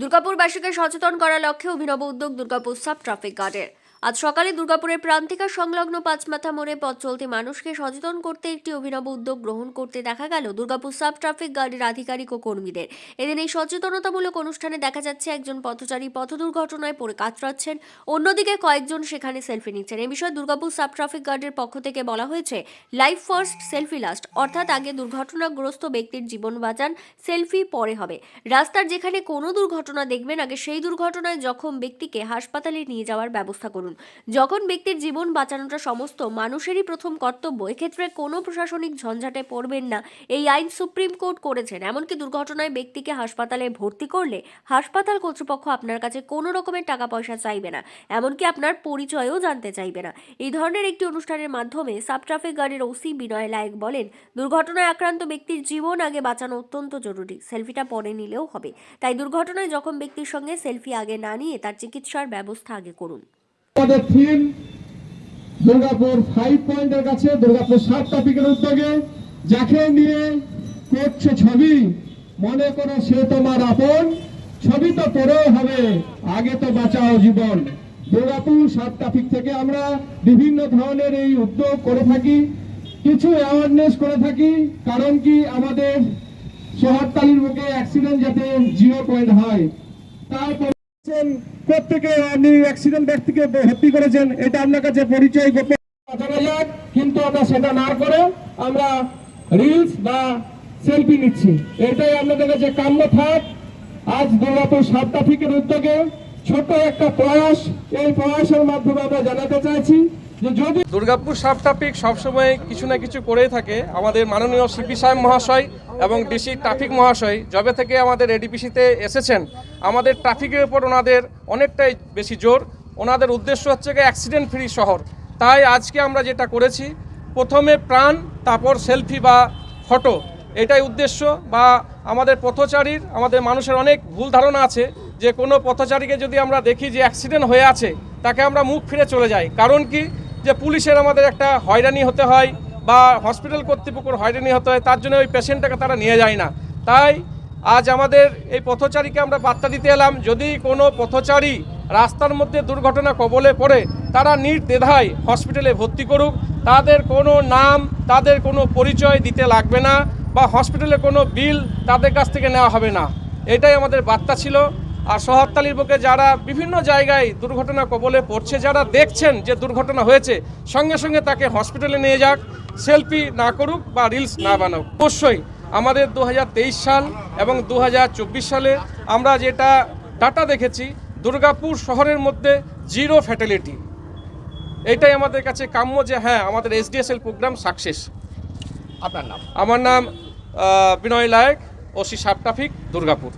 দুর্গাপুরবাসীকে সচেতন করার লক্ষ্যে অভিনব উদ্যোগ দুর্গাপুর সাব ট্রাফিক গার্ডের। আজ সকালে দুর্গাপুরের প্রান্তিকা সংলগ্ন পাঁচমাথা মোড়ে পথ চলতে মানুষকে সচেতন করতে একটি অভিনব উদ্যোগ গ্রহণ করতে দেখা গেল দুর্গাপুর সাব ট্রাফিক গার্ডের আধিকারিক ও কর্মীদের। এদিন এই সচেতনতামূলক অনুষ্ঠানে দেখা যাচ্ছে একজন পথচারী পথ দুর্ঘটনায় পড়ে কাতরাচ্ছেন, অন্যদিকে কয়েকজন সেখানে সেলফি নিচ্ছেন। এ বিষয়ে দুর্গাপুর সাব ট্রাফিক গার্ডের পক্ষ থেকে বলা হয়েছে, লাইফ ফার্স্ট, সেলফি লাস্ট। অর্থাৎ আগে দুর্ঘটনাগ্রস্ত ব্যক্তির জীবন বাঁচান, সেলফি পরে হবে। রাস্তার যেখানে কোনো দুর্ঘটনা দেখবেন, আগে সেই দুর্ঘটনায় জখম ব্যক্তিকে হাসপাতালে নিয়ে যাওয়ার ব্যবস্থা করুন। যখন ব্যক্তির জীবন বাঁচানোটা সমস্ত, মানুষেরই প্রথম কর্তব্য, এক্ষেত্রে কোনো প্রশাসনিক ঝঞ্ঝাটে পড়বেন না। এই আইন সুপ্রিম কোর্ট করেছেন। এমনকি দুর্ঘটনায় ব্যক্তিকে হাসপাতালে ভর্তি করলে হাসপাতাল কর্তৃপক্ষ আপনার কাছে কোনো রকমের টাকা পয়সা চাইবে না। এমনকি আপনার পরিচয়ও জানতে চাইবে না। এই ধরনের একটি অনুষ্ঠানের মাধ্যমে সাব ট্রাফিক গার্ডের ওসি বিনয় লায়ক বলেন, দুর্ঘটনায় আক্রান্ত ব্যক্তির জীবন আগে বাঁচানো অত্যন্ত জরুরি। সেলফিটা পরে নিলেও হবে। তাই দুর্ঘটনায় যখন ব্যক্তির সঙ্গে সেলফি আগে না নিয়ে তার চিকিৎসার ব্যবস্থা আগে করুন। আমাদের থিম দুর্গাপুর ফাইভ পয়েন্টের কাছে, দুর্গাপুর সাত টপিকের উদ্যোগে, যাকে নিয়ে করছে ছবি। মনে করো সে তোমার আপন, ছবি তো পরেও হবে, আগে তো বাঁচাও জীবন। দুর্গাপুর সাত ট্রাফিক থেকে আমরা বিভিন্ন ধরনের এই উদ্যোগ করে থাকি, কিছু অ্যাওয়ারনেস করে থাকি, কারণ কি আমাদের শহরতালির বুকে অ্যাক্সিডেন্ট যাতে জিরো পয়েন্ট হয়। তারপর প্রত্যেকে আপনি অ্যাক্সিডেন্ট ব্যক্তিকে ভর্তি করেছেন, এটা আপনার কাছে পরিচয়, গোপন কিন্তু আমরা সেটা না করে আমরা রিলস বা সেলফি নিচ্ছি। এটাই আপনাদের কাছে কাম্য থাক। আজ দুর্গাপুর সাত ট্রাফিকের উদ্যোগে ছোট একটা প্রয়াস, এই প্রয়াসের মাধ্যমে আমরা জানাতে চাইছি। দুর্গাপুর সাব ট্রাফিক সবসময় কিছু না কিছু করেই থাকে। আমাদের মাননীয় সিপি সাহেব মহাশয় এবং ডিসি ট্রাফিক মহাশয় যবে থেকে আমাদের এডিপিসিতে এসেছেন, আমাদের ট্রাফিকের উপর ওনাদের অনেকটাই বেশি জোর। ওনাদের উদ্দেশ্য হচ্ছে গিয়ে অ্যাক্সিডেন্ট ফ্রি শহর। তাই আজকে আমরা যেটা করেছি, প্রথমে প্রাণ, তারপর সেলফি বা ফটো এটাই উদ্দেশ্য বা আমাদের পথচারীর, আমাদের মানুষের অনেক ভুল ধারণা আছে যে কোনো পথচারীকে যদি আমরা দেখি যে অ্যাক্সিডেন্ট হয়ে আছে, তাকে আমরা মুখ ফিরে চলে যাই। কারণ কি? যে পুলিশের আমাদের একটা হয়রানি হতে হয় বা হসপিটাল কর্তৃপক্ষের হয়রানি হতে হয়, তার জন্য ওই পেশেন্টটাকে তারা নিয়ে যায় না। তাই আজ আমাদের এই পথচারীকে আমরা বার্তা দিতে এলাম, যদি কোনো পথচারী রাস্তার মধ্যে দুর্ঘটনা কবলে পড়ে, তারা নির্দ্বিধায় হসপিটালে ভর্তি করুক। তাদের কোনো নাম, তাদের কোনো পরিচয় দিতে লাগবে না বা হসপিটালে কোনো বিল তাদের কাছ থেকে নেওয়া হবে না। এটাই আমাদের বার্তা ছিল। আর শহরতালির বুকে যারা বিভিন্ন জায়গায় দুর্ঘটনা কবলে পড়ছে যারা দেখছেন যে দুর্ঘটনা হয়েছে সঙ্গে সঙ্গে তাকে হসপিটালে নিয়ে যাক সেলফি না করুক বা রিলস না বানাক। অবশ্যই আমাদের দু হাজার তেইশ সাল এবং দু হাজার চব্বিশ সালে আমরা যেটা ডাটা দেখেছি দুর্গাপুর শহরের মধ্যে জিরো ফ্যাটালিটি। এটাই আমাদের কাছে কাম্য যে হ্যাঁ আমাদের এসডিএসএল প্রোগ্রাম সাকসেস। আপনার নাম? আমার নাম Binoy Layek OC sub traffic Durgapur.